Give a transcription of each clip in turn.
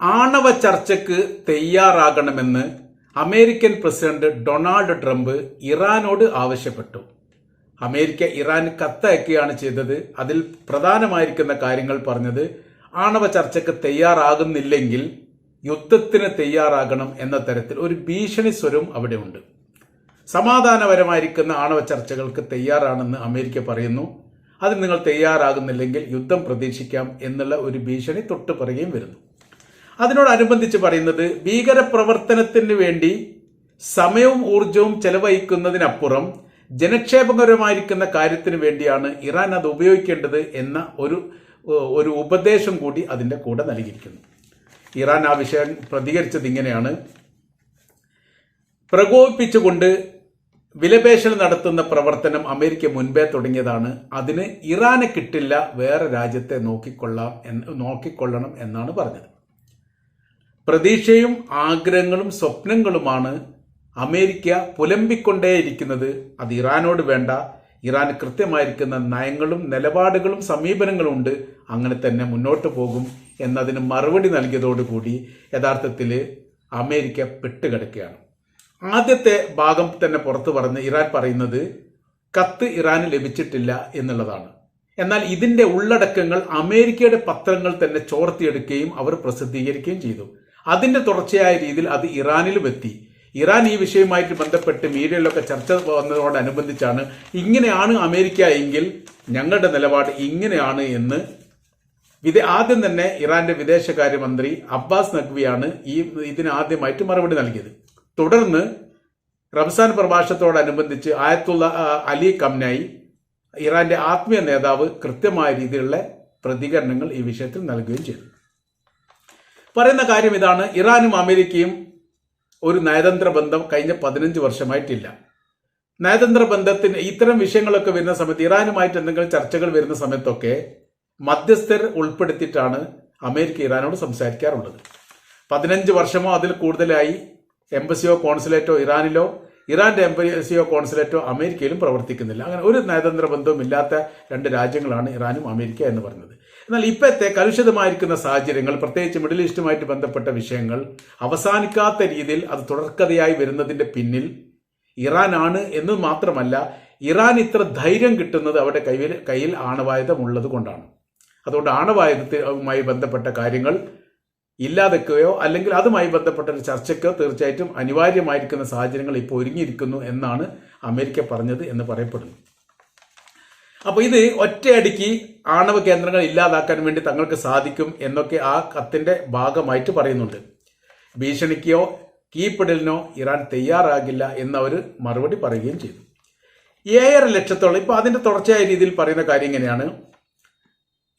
ആണവ ചർച്ചയ്ക്ക് തയ്യാറാകണമെന്ന് അമേരിക്കൻ പ്രസിഡന്റ് ഡൊണാൾഡ് ട്രംപ് ഇറാനോട് ആവശ്യപ്പെട്ടു. അമേരിക്ക ഇറാൻ കത്തയക്കുകയാണ് ചെയ്തത്. അതിൽ പ്രധാനമായിരിക്കുന്ന കാര്യങ്ങൾ പറഞ്ഞത് ആണവ ചർച്ചയ്ക്ക് തയ്യാറാകുന്നില്ലെങ്കിൽ യുദ്ധത്തിന് തയ്യാറാകണം എന്ന തരത്തിൽ ഒരു ഭീഷണി സ്വരം അവിടെയുണ്ട്. സമാധാനപരമായിരിക്കുന്ന ആണവ ചർച്ചകൾക്ക് തയ്യാറാണെന്ന് അമേരിക്ക പറയുന്നു. അതിന് നിങ്ങൾ തയ്യാറാകുന്നില്ലെങ്കിൽ യുദ്ധം പ്രതീക്ഷിക്കാം എന്നുള്ള ഒരു ഭീഷണി തൊട്ട് പറയുകയും വരുന്നു. അതിനോടനുബന്ധിച്ച് പറയുന്നത് ഭീകരപ്രവർത്തനത്തിന് വേണ്ടി സമയവും ഊർജവും ചെലവഴിക്കുന്നതിനപ്പുറം ജനക്ഷേമകരമായിരിക്കുന്ന കാര്യത്തിന് വേണ്ടിയാണ് ഇറാൻ അത് ഉപയോഗിക്കേണ്ടത് എന്ന ഒരു ഒരു ഉപദേശം കൂടി അതിന്റെ കൂടെ നൽകിയിരിക്കുന്നു. ഇറാൻ ആ വിഷയം പ്രതികരിച്ചത് ഇങ്ങനെയാണ്. പ്രകോപിപ്പിച്ചുകൊണ്ട് വിലപേശൽ നടത്തുന്ന പ്രവർത്തനം അമേരിക്ക മുൻപേ തുടങ്ങിയതാണ്. അതിന് ഇറാനെ കിട്ടില്ല വേറെ രാജ്യത്തെ നോക്കിക്കൊള്ളാം എന്ന് നോക്കിക്കൊള്ളണം എന്നാണ് പറഞ്ഞത്. പ്രതീക്ഷയും ആഗ്രഹങ്ങളും സ്വപ്നങ്ങളുമാണ് അമേരിക്ക പുലമ്പിക്കൊണ്ടേയിരിക്കുന്നത്. അത് ഇറാനോട് വേണ്ട. ഇറാൻ കൃത്യമായിരിക്കുന്ന നയങ്ങളും നിലപാടുകളും സമീപനങ്ങളും ഉണ്ട്. അങ്ങനെ തന്നെ മുന്നോട്ട് പോകും എന്നതിന് മറുപടി നൽകിയതോടുകൂടി യഥാർത്ഥത്തിൽ അമേരിക്ക പെട്ടുകിടക്കുകയാണ്. ആദ്യത്തെ ഭാഗം തന്നെ പുറത്തു പറഞ്ഞ് ഇറാൻ പറയുന്നത് കത്ത് ഇറാന് ലഭിച്ചിട്ടില്ല എന്നുള്ളതാണ്. എന്നാൽ ഇതിന്റെ ഉള്ളടക്കങ്ങൾ അമേരിക്കയുടെ പത്രങ്ങൾ തന്നെ ചോർത്തിയെടുക്കുകയും അവർ പ്രസിദ്ധീകരിക്കുകയും ചെയ്തു. അതിന്റെ തുടർച്ചയായ രീതിയിൽ അത് ഇറാനിലും എത്തി. ഇറാൻ ഈ വിഷയവുമായിട്ട് ബന്ധപ്പെട്ട് മീഡിയയിലൊക്കെ ചർച്ച വന്നതോടനുബന്ധിച്ചാണ് ഇങ്ങനെയാണ് അമേരിക്ക എങ്കിൽ ഞങ്ങളുടെ നിലപാട് ഇങ്ങനെയാണ് എന്ന് വിദേ ആദ്യം തന്നെ ഇറാന്റെ വിദേശകാര്യമന്ത്രി അബ്ബാസ് നഖ്വിയാണ് ഈ ഇതിന് ആദ്യമായിട്ട് മറുപടി നൽകിയത്. തുടർന്ന് റംസാൻ പ്രഭാഷണത്തോടനുബന്ധിച്ച് ആയത്തുള്ള അലി കംനായി ഇറാന്റെ ആത്മീയ നേതാവ് കൃത്യമായ രീതിയിലുള്ള പ്രതികരണങ്ങൾ ഈ വിഷയത്തിൽ നൽകുകയും ചെയ്തു. പറയുന്ന കാര്യം ഇതാണ്. ഇറാനും അമേരിക്കയും ഒരു നയതന്ത്ര ബന്ധം കഴിഞ്ഞ പതിനഞ്ച് വർഷമായിട്ടില്ല. നയതന്ത്ര ബന്ധത്തിന് ഇത്തരം വിഷയങ്ങളൊക്കെ വരുന്ന സമയത്ത് ഇറാനുമായിട്ട് എന്തെങ്കിലും ചർച്ചകൾ വരുന്ന സമയത്തൊക്കെ മധ്യസ്ഥർ ഉൾപ്പെടുത്തിയിട്ടാണ് അമേരിക്ക ഇറാനോട് സംസാരിക്കാറുള്ളത്. പതിനഞ്ച് വർഷമോ അതിൽ കൂടുതലായി എംബസിയോ കോൺസുലേറ്റോ ഇറാനിലോ ഇറാന്റെ എംബസിയോ കോൺസുലേറ്റോ അമേരിക്കയിലും പ്രവർത്തിക്കുന്നില്ല. അങ്ങനെ ഒരു നയതന്ത്ര ബന്ധവും ഇല്ലാത്ത രണ്ട് രാജ്യങ്ങളാണ് ഇറാനും അമേരിക്ക എന്ന് പറയുന്നത്. എന്നാൽ ഇപ്പോഴത്തെ കലുഷിതമായിരിക്കുന്ന സാഹചര്യങ്ങൾ പ്രത്യേകിച്ച് മിഡിൽ ഈസ്റ്റുമായിട്ട് ബന്ധപ്പെട്ട വിഷയങ്ങൾ അവസാനിക്കാത്ത രീതിയിൽ അത് തുടർക്കഥയായി വരുന്നതിന്റെ പിന്നിൽ ഇറാനാണ് എന്ന് മാത്രമല്ല ഇറാൻ ഇത്ര ധൈര്യം കിട്ടുന്നത് അവരുടെ കയ്യിൽ കയ്യിൽ ആണവായുധം ഉള്ളത് കൊണ്ടാണ്. അതുകൊണ്ട് ആണവായുധവുമായി ബന്ധപ്പെട്ട കാര്യങ്ങൾ ഇല്ലാതെക്കുകയോ അല്ലെങ്കിൽ അതുമായി ബന്ധപ്പെട്ട ഒരു ചർച്ചയ്ക്കോ തീർച്ചയായിട്ടും അനിവാര്യമായിരിക്കുന്ന സാഹചര്യങ്ങൾ ഇപ്പോൾ ഒരുങ്ങിയിരിക്കുന്നു എന്നാണ് അമേരിക്ക പറഞ്ഞത് എന്ന് പറയപ്പെടുന്നു. അപ്പോൾ ഇത് ഒറ്റയടിക്ക് ആണവ കേന്ദ്രങ്ങൾ ഇല്ലാതാക്കാൻ വേണ്ടി തങ്ങൾക്ക് സാധിക്കും എന്നൊക്കെ ആ കത്തിന്റെ ഭാഗമായിട്ട് പറയുന്നുണ്ട്. ഭീഷണിക്കോ കീപ്പിടലിനോ ഇറാൻ തയ്യാറാകില്ല എന്നവർ മറുപടി പറയുകയും ചെയ്തു. ഏഴര ലക്ഷത്തോളം ഇപ്പൊ അതിന്റെ തുടർച്ചയായ രീതിയിൽ പറയുന്ന കാര്യം ഇങ്ങനെയാണ്.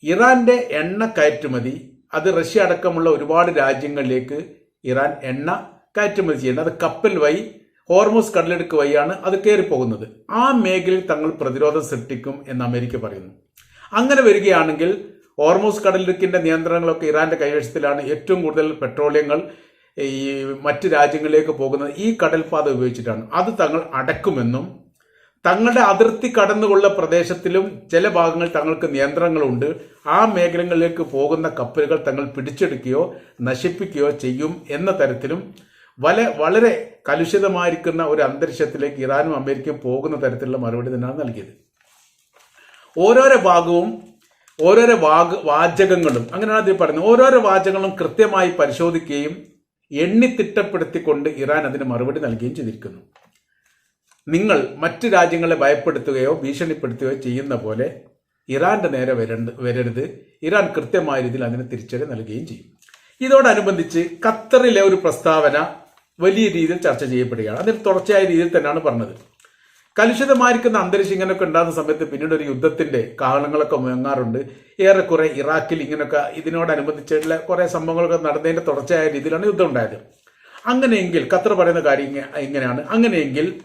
ഇറാന്റെ എണ്ണ കയറ്റുമതി അത് റഷ്യ അടക്കമുള്ള ഒരുപാട് രാജ്യങ്ങളിലേക്ക് ഇറാൻ എണ്ണ കയറ്റുമതി ചെയ്യുന്നത് അത് കപ്പൽ വഴി ഹോർമോസ് കടലെടുക്ക് വഴിയാണ് അത് കയറിപ്പോകുന്നത്. ആ മേഖലയിൽ തങ്ങൾ പ്രതിരോധം സൃഷ്ടിക്കും എന്ന് അമേരിക്ക പറയുന്നു. അങ്ങനെ വരികയാണെങ്കിൽ ഹോർമോസ് കടലിടുക്കിന്റെ നിയന്ത്രണങ്ങളൊക്കെ ഇറാന്റെ കൈവശത്തിലാണ് ഏറ്റവും കൂടുതൽ പെട്രോളിയങ്ങൾ ഈ മറ്റ് രാജ്യങ്ങളിലേക്ക് പോകുന്നത്. ഈ കടൽപാത ഉപയോഗിച്ചിട്ടാണ്. അത് തങ്ങൾ അടക്കുമെന്നും തങ്ങളുടെ അതിർത്തി കടന്നുകൊള്ള പ്രദേശത്തിലും ചില ഭാഗങ്ങൾ തങ്ങൾക്ക് നിയന്ത്രണങ്ങളുണ്ട്. ആ മേഖലകളിലേക്ക് പോകുന്ന കപ്പലുകൾ തങ്ങൾ പിടിച്ചെടുക്കുകയോ നശിപ്പിക്കുകയോ ചെയ്യും എന്ന തരത്തിലും വല വളരെ കലുഷിതമായിരിക്കുന്ന ഒരു അന്തരീക്ഷത്തിലേക്ക് ഇറാനും അമേരിക്കയും പോകുന്ന തരത്തിലുള്ള മറുപടി തന്നെയാണ് നൽകിയത്. ഓരോരോ ഭാഗവും ഓരോരോ വാഗ് വാചകങ്ങളും അങ്ങനെയാണ് അതിൽ പറയുന്നത്. ഓരോരോ വാചകങ്ങളും കൃത്യമായി പരിശോധിക്കുകയും എണ്ണിത്തിട്ടപ്പെടുത്തിക്കൊണ്ട് ഇറാൻ അതിന് മറുപടി നൽകുകയും ചെയ്തിരിക്കുന്നു. നിങ്ങൾ മറ്റ് രാജ്യങ്ങളെ ഭയപ്പെടുത്തുകയോ ഭീഷണിപ്പെടുത്തുകയോ ചെയ്യുന്ന പോലെ ഇറാന്റെ നേരെ വരണ്ട് വരരുത്. ഇറാൻ കൃത്യമായ രീതിയിൽ അതിന് തിരിച്ചടി നൽകുകയും ചെയ്യും. ഇതോടനുബന്ധിച്ച് ഖത്തറിലെ ഒരു പ്രസ്താവന വലിയ രീതിയിൽ ചർച്ച ചെയ്യപ്പെടുകയാണ്. അതിന് തുടർച്ചയായ രീതിയിൽ തന്നെയാണ് പറഞ്ഞത്. കലുഷിതമായിരിക്കുന്ന അന്തരീക്ഷം ഇങ്ങനെയൊക്കെ ഉണ്ടാകുന്ന സമയത്ത് പിന്നീട് ഒരു യുദ്ധത്തിന്റെ കാരണങ്ങളൊക്കെ മുഴങ്ങാറുണ്ട്. ഏറെക്കുറെ ഇറാഖിൽ ഇങ്ങനെയൊക്കെ ഇതിനോടനുബന്ധിച്ചുള്ള കുറെ സംഭവങ്ങളൊക്കെ നടന്നതിന്റെ തുടർച്ചയായ രീതിയിലാണ് യുദ്ധം ഉണ്ടായത്. അങ്ങനെയെങ്കിൽ ഖത്തർ പറയുന്ന കാര്യം ഇങ്ങനെയാണ്. അങ്ങനെയെങ്കിൽ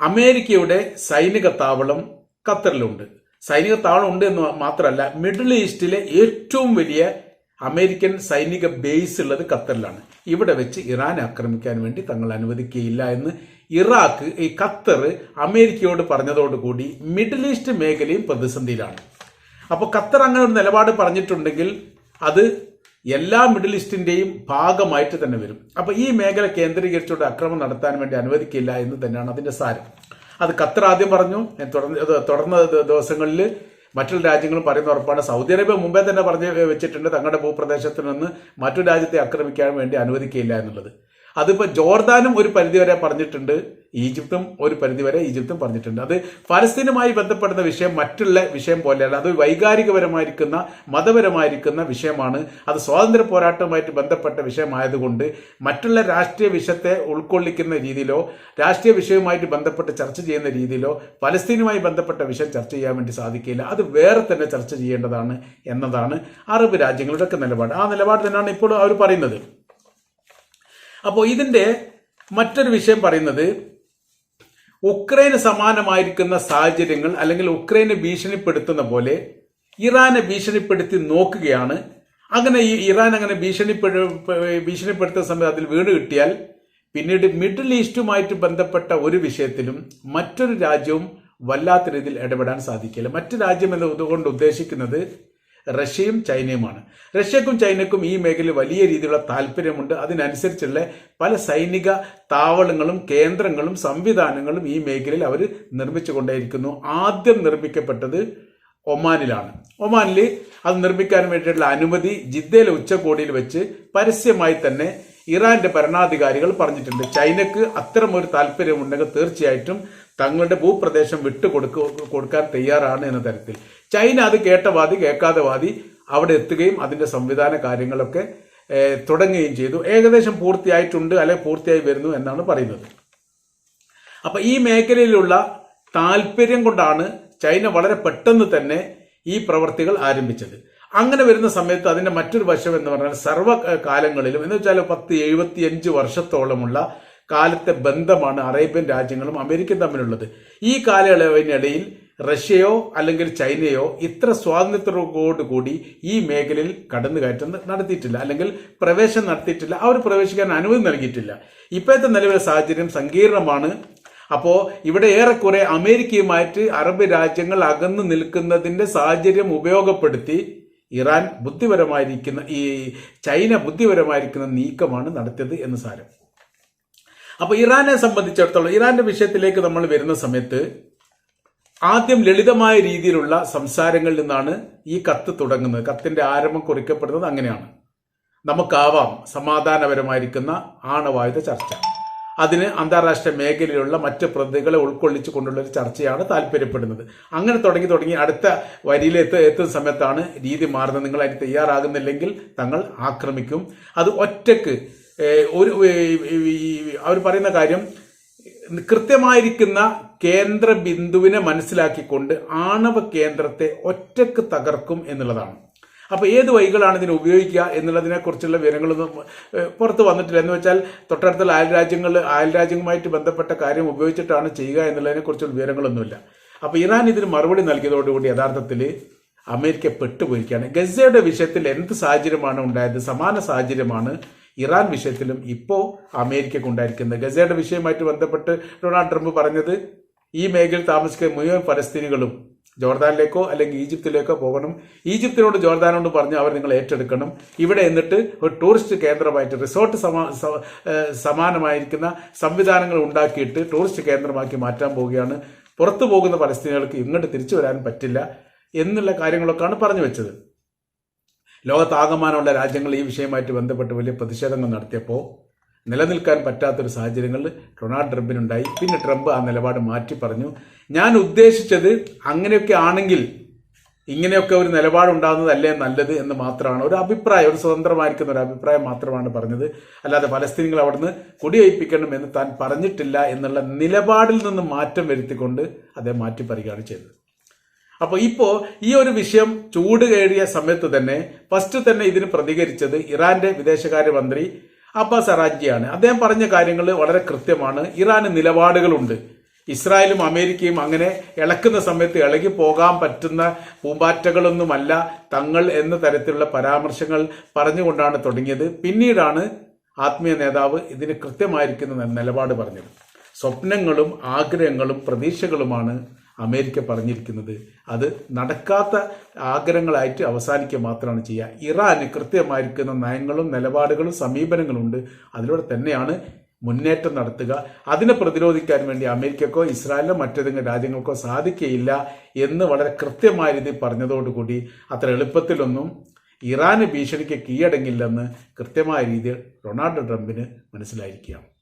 അമേരിക്കയുടെ സൈനിക താവളം ഖത്തറിലുണ്ട്. സൈനിക താവളം ഉണ്ട് എന്ന് മാത്രമല്ല മിഡിൽ ഈസ്റ്റിലെ ഏറ്റവും വലിയ അമേരിക്കൻ സൈനിക ബേസ് ഉള്ളത് ഖത്തറിലാണ്. ഇവിടെ വെച്ച് ഇറാൻ ആക്രമിക്കാൻ വേണ്ടി തങ്ങൾ അനുവദിക്കുകയില്ല എന്ന് ഇറാഖ് ഈ ഖത്തർ അമേരിക്കയോട് പറഞ്ഞതോടുകൂടി മിഡിൽ ഈസ്റ്റ് മേഖലയും പ്രതിസന്ധിയിലാണ്. അപ്പോൾ ഖത്തർ അങ്ങനെ ഒരു നിലപാട് പറഞ്ഞിട്ടുണ്ടെങ്കിൽ അത് എല്ലാ മിഡിൽ ഈസ്റ്റിന്റെയും ഭാഗമായിട്ട് തന്നെ വരും. അപ്പോൾ ഈ മേഖല കേന്ദ്രീകരിച്ചുകൊണ്ട് അക്രമം നടത്താൻ വേണ്ടി അനുവദിക്കില്ല എന്ന് തന്നെയാണ് അതിന്റെ സാരം. അത് ഖത്തർ ആദ്യം പറഞ്ഞു. തുടർന്ന് തുടർന്ന ദിവസങ്ങളിൽ മറ്റുള്ള രാജ്യങ്ങളും പറയുന്ന ഉറപ്പാണ്. സൗദി അറേബ്യ മുമ്പേ തന്നെ പറഞ്ഞ് വെച്ചിട്ടുണ്ട് തങ്ങളുടെ ഭൂപ്രദേശത്തിൽ നിന്ന് മറ്റു രാജ്യത്തെ ആക്രമിക്കാൻ വേണ്ടി അനുവദിക്കില്ല എന്നുള്ളത്. അതിപ്പോൾ ജോർദാനും ഒരു പരിധിവരെ പറഞ്ഞിട്ടുണ്ട്. ഈജിപ്തും ഒരു പരിധിവരെ ഈജിപ്തും പറഞ്ഞിട്ടുണ്ട്. അത് ഫലസ്തീനുമായി ബന്ധപ്പെടുന്ന വിഷയം മറ്റുള്ള വിഷയം പോലെയല്ല അത് വൈകാരികപരമായിരിക്കുന്ന മതപരമായിരിക്കുന്ന വിഷയമാണ്. അത് സ്വാതന്ത്ര്യ പോരാട്ടവുമായിട്ട് ബന്ധപ്പെട്ട വിഷയമായതുകൊണ്ട് മറ്റുള്ള രാഷ്ട്രീയ വിഷയത്തെ ഉൾക്കൊള്ളിക്കുന്ന രീതിയിലോ രാഷ്ട്രീയ വിഷയവുമായിട്ട് ബന്ധപ്പെട്ട് ചർച്ച ചെയ്യുന്ന രീതിയിലോ ഫലസ്തീനുമായി ബന്ധപ്പെട്ട വിഷയം ചർച്ച ചെയ്യാൻ വേണ്ടി സാധിക്കില്ല അത് വേറെ തന്നെ ചർച്ച ചെയ്യേണ്ടതാണ് എന്നതാണ് അറബ് രാജ്യങ്ങളുടെ ഒക്കെ നിലപാട്. ആ നിലപാട് തന്നെയാണ് ഇപ്പോൾ അവർ പറയുന്നത്. അപ്പോൾ ഇതിന്റെ മറ്റൊരു വിഷയം പറയുന്നത് ഉക്രൈന് സമാനമായിരിക്കുന്ന സാഹചര്യങ്ങൾ അല്ലെങ്കിൽ ഉക്രൈനെ ഭീഷണിപ്പെടുത്തുന്ന പോലെ ഇറാനെ ഭീഷണിപ്പെടുത്തി നോക്കുകയാണ്. അങ്ങനെ ഈ ഇറാൻ അങ്ങനെ ഭീഷണിപ്പെടു ഭീഷണിപ്പെടുത്തുന്ന സമയത്ത് അതിൽ വീട് കിട്ടിയാൽ പിന്നീട് മിഡിൽ ഈസ്റ്റുമായിട്ട് ബന്ധപ്പെട്ട ഒരു വിഷയത്തിലും മറ്റൊരു രാജ്യവും വല്ലാത്ത രീതിയിൽ ഇടപെടാൻ സാധിക്കില്ല. മറ്റു രാജ്യം എന്നതുകൊണ്ട് ഉദ്ദേശിക്കുന്നത് റഷ്യയും ചൈനയുമാണ്. റഷ്യക്കും ചൈനക്കും ഈ മേഖലയിൽ വലിയ രീതിയിലുള്ള താല്പര്യമുണ്ട്. അതിനനുസരിച്ചുള്ള പല സൈനിക താവളങ്ങളും കേന്ദ്രങ്ങളും സംവിധാനങ്ങളും ഈ മേഖലയിൽ അവർ നിർമ്മിച്ചുകൊണ്ടേയിരിക്കുന്നു. ആദ്യം നിർമ്മിക്കപ്പെട്ടത് ഒമാനിലാണ്. ഒമാനിൽ അത് നിർമ്മിക്കാൻ വേണ്ടിയിട്ടുള്ള അനുമതി ജിദ്ദയിലെ ഉച്ചകോടിയിൽ വെച്ച് പരസ്യമായി തന്നെ ഇറാന്റെ ഭരണാധികാരികൾ പറഞ്ഞിട്ടുണ്ട് ചൈനക്ക് അത്തരം ഒരു താല്പര്യമുണ്ടെങ്കിൽ തീർച്ചയായിട്ടും തങ്ങളുടെ ഭൂപ്രദേശം വിട്ടുകൊടുക്ക തയ്യാറാണ് എന്ന തരത്തിൽ. ചൈന അത് കേട്ട വാദി കേൾക്കാതെ വാദി അവിടെ എത്തുകയും അതിന്റെ സംവിധാന കാര്യങ്ങളൊക്കെ തുടങ്ങുകയും ചെയ്തു. ഏകദേശം പൂർത്തിയായിട്ടുണ്ട് അല്ലെങ്കിൽ പൂർത്തിയായി വരുന്നു എന്നാണ് പറയുന്നത്. അപ്പൊ ഈ മേഖലയിലുള്ള താല്പര്യം കൊണ്ടാണ് ചൈന വളരെ പെട്ടെന്ന് തന്നെ ഈ പ്രവർത്തികൾ ആരംഭിച്ചത്. അങ്ങനെ വരുന്ന സമയത്ത് അതിന്റെ മറ്റൊരു വശം എന്ന് പറഞ്ഞാൽ സർവ കാലങ്ങളിലും എന്ന് വെച്ചാൽ പത്ത് എഴുപത്തിയഞ്ച് വർഷത്തോളമുള്ള കാലത്തെ ബന്ധമാണ് അറേബ്യൻ രാജ്യങ്ങളും അമേരിക്കയും തമ്മിലുള്ളത്. ഈ കാലയളവിനിടയിൽ റഷ്യയോ അല്ലെങ്കിൽ ചൈനയോ ഇത്ര സ്വാതന്ത്ര്യത്തോടുകൂടി ഈ മേഖലയിൽ കടന്നുകയറ്റം നടത്തിയിട്ടില്ല. അല്ലെങ്കിൽ പ്രവേശനം നടത്തിയിട്ടില്ല. അവർ പ്രവേശിക്കാൻ അനുമതി നൽകിയിട്ടില്ല. ഇപ്പോഴത്തെ നിലവിലെ സാഹചര്യം സങ്കീർണമാണ്. അപ്പോൾ ഇവിടെ ഏറെക്കുറെ അമേരിക്കയുമായിട്ട് അറബ് രാജ്യങ്ങൾ അകന്നു നിൽക്കുന്നതിന്റെ സാഹചര്യം ഉപയോഗപ്പെടുത്തി ഇറാൻ ബുദ്ധിപരമായിരിക്കുന്ന ഈ ചൈന ബുദ്ധിപരമായിരിക്കുന്ന നീക്കമാണ് നടത്തിയത് എന്ന് സാരം. അപ്പോൾ ഇറാനെ സംബന്ധിച്ചിടത്തോളം ഇറാന്റെ വിഷയത്തിലേക്ക് നമ്മൾ വരുന്ന സമയത്ത് ആദ്യം ലളിതമായ രീതിയിലുള്ള സംസാരങ്ങളിൽ നിന്നാണ് ഈ കത്ത് തുടങ്ങുന്നത്. കത്തിന്റെ ആരംഭം കുറിക്കപ്പെടുന്നത് അങ്ങനെയാണ്. നമുക്കാവാം സമാധാനപരമായിരിക്കുന്ന ആണവായുധ ചർച്ച. അതിന് അന്താരാഷ്ട്ര മേഖലയിലുള്ള മറ്റ് പ്രതികളെ ഉൾക്കൊള്ളിച്ചു കൊണ്ടുള്ള ഒരു ചർച്ചയാണ് താല്പര്യപ്പെടുന്നത്. അങ്ങനെ തുടങ്ങി തുടങ്ങി അടുത്ത വരിയിൽ എത്ത എത്തുന്ന സമയത്താണ് രീതി മാറുന്നത്. നിങ്ങൾ അതിന് തയ്യാറാകുന്നില്ലെങ്കിൽ തങ്ങൾ ആക്രമിക്കും. അത് ഒറ്റയ്ക്ക് ഒരു അവർ പറയുന്ന കാര്യം കൃത്യമായിരിക്കുന്ന കേന്ദ്ര ബിന്ദുവിനെ മനസ്സിലാക്കിക്കൊണ്ട് ആണവ കേന്ദ്രത്തെ ഒറ്റയ്ക്ക് തകർക്കും എന്നുള്ളതാണ്. അപ്പോൾ ഏത് വഴികളാണ് ഇതിനെ ഉപയോഗിക്കുക എന്നുള്ളതിനെ കുറിച്ചുള്ള വിവരങ്ങളൊന്നും പുറത്ത് വന്നിട്ടില്ല. എന്ന് വെച്ചാൽ തൊട്ടടുത്തുള്ള അയൽ രാജ്യങ്ങൾ ബന്ധപ്പെട്ട കാര്യം ഉപയോഗിച്ചിട്ടാണ് ചെയ്യുക എന്നുള്ളതിനെ കുറിച്ചുള്ള വിവരങ്ങളൊന്നുമില്ല. അപ്പോൾ ഇറാൻ ഇതിന് മറുപടി നൽകിയതോടുകൂടി യഥാർത്ഥത്തിൽ അമേരിക്ക പെട്ടുപോയിരിക്കുകയാണ്. ഗസയുടെ വിഷയത്തിൽ എന്ത് സാഹചര്യമാണ് ഉണ്ടായത്? സമാന സാഹചര്യമാണ് ഇറാൻ വിഷയത്തിലും ഇപ്പോൾ അമേരിക്കക്ക് ഉണ്ടായിരിക്കുന്നത് ഗസയുടെ വിഷയമായിട്ട് ബന്ധപ്പെട്ട് ഡൊണാൾഡ് ട്രംപ് പറഞ്ഞത് ഈ മേഖലയിൽ താമസിക്കുന്ന മുഴുവൻ പലസ്തീനികളും ജോർദാനിലേക്കോ അല്ലെങ്കിൽ ഈജിപ്തിലേക്കോ പോകണം. ഈജിപ്തിനോട് ജോർദാനോട് പറഞ്ഞ് അവർ നിങ്ങൾ ഏറ്റെടുക്കണം. ഇവിടെ എന്നിട്ട് ഒരു ടൂറിസ്റ്റ് കേന്ദ്രമായിട്ട് റിസോർട്ട് സമാനമായിരിക്കുന്ന സംവിധാനങ്ങൾ ഉണ്ടാക്കിയിട്ട് ടൂറിസ്റ്റ് കേന്ദ്രമാക്കി മാറ്റാൻ പോവുകയാണ്. പുറത്തു പോകുന്ന പലസ്തീനികൾക്ക് ഇങ്ങോട്ട് തിരിച്ചു വരാൻ പറ്റില്ല എന്നുള്ള കാര്യങ്ങളൊക്കെയാണ് പറഞ്ഞു വെച്ചത്. ലോകത്താകമാനമുള്ള രാജ്യങ്ങൾ ഈ വിഷയമായിട്ട് ബന്ധപ്പെട്ട് വലിയ പ്രതിഷേധങ്ങൾ നടത്തിയപ്പോൾ നിലനിൽക്കാൻ പറ്റാത്തൊരു സാഹചര്യങ്ങളിൽ ഡൊണാൾഡ് ട്രംപിനുണ്ടായി. പിന്നെ ട്രംപ് ആ നിലപാട് മാറ്റി പറഞ്ഞു. ഞാൻ ഉദ്ദേശിച്ചത് അങ്ങനെയൊക്കെ ആണെങ്കിൽ ഇങ്ങനെയൊക്കെ ഒരു നിലപാടുണ്ടാകുന്നതല്ലേ നല്ലത് എന്ന് മാത്രമാണ്. ഒരു അഭിപ്രായം ഒരു സ്വതന്ത്രമായിരിക്കുന്ന ഒരു അഭിപ്രായം മാത്രമാണ് പറഞ്ഞത്. അല്ലാതെ പലസ്തീനികൾ അവിടുന്ന് കുടിയൊഴിപ്പിക്കണം എന്ന് താൻ പറഞ്ഞിട്ടില്ല എന്നുള്ള നിലപാടിൽ നിന്ന് മാറ്റം വരുത്തിക്കൊണ്ട് അദ്ദേഹം മാറ്റി പറയുകയാണ് ചെയ്തത്. അപ്പോൾ ഇപ്പോൾ ഈ ഒരു വിഷയം ചൂട് കയറിയ സമയത്ത് തന്നെ ഫസ്റ്റ് തന്നെ ഇതിന് പ്രതികരിച്ചത് ഇറാന്റെ വിദേശകാര്യമന്ത്രി അബ്ബാസ് അറാജിയാണ് അദ്ദേഹം പറഞ്ഞ കാര്യങ്ങൾ വളരെ കൃത്യമാണ്. ഇറാന് നിലപാടുകളുണ്ട്. ഇസ്രായേലും അമേരിക്കയും അങ്ങനെ ഇളക്കുന്ന സമയത്ത് ഇളകി പോകാൻ പറ്റുന്ന പൂമ്പാറ്റകളൊന്നുമല്ല തങ്ങൾ എന്ന തരത്തിലുള്ള പരാമർശങ്ങൾ പറഞ്ഞുകൊണ്ടാണ് തുടങ്ങിയത്. പിന്നീടാണ് ആത്മീയ നേതാവ് ഇതിന് കൃത്യമായിരിക്കുന്ന നിലപാട് പറഞ്ഞത്. സ്വപ്നങ്ങളും ആഗ്രഹങ്ങളും പ്രതീക്ഷകളുമാണ് അമേരിക്ക പറഞ്ഞിരിക്കുന്നത് അത് നടക്കാത്ത ആഗ്രഹങ്ങളായിട്ട് അവസാനിക്കുക മാത്രമാണ് ചെയ്യുക. ഇറാന് കൃത്യമായിരിക്കുന്ന നയങ്ങളും നിലപാടുകളും സമീപനങ്ങളും ഉണ്ട്. അതിലൂടെ തന്നെയാണ് മുന്നേറ്റം നടത്തുക. അതിനെ പ്രതിരോധിക്കാൻ വേണ്ടി അമേരിക്കക്കോ ഇസ്രായേലിനോ മറ്റേതെങ്കിലും രാജ്യങ്ങൾക്കോ സാധിക്കുകയില്ല എന്ന് വളരെ കൃത്യമായ രീതിയിൽ പറഞ്ഞതോടുകൂടി അത്ര എളുപ്പത്തിലൊന്നും ഇറാന് ഭീഷണിക്ക് കീഴടങ്ങില്ലെന്ന് കൃത്യമായ രീതിയിൽ ഡൊണാൾഡ് ട്രംപിന് മനസ്സിലായിരിക്കുകയാണ്.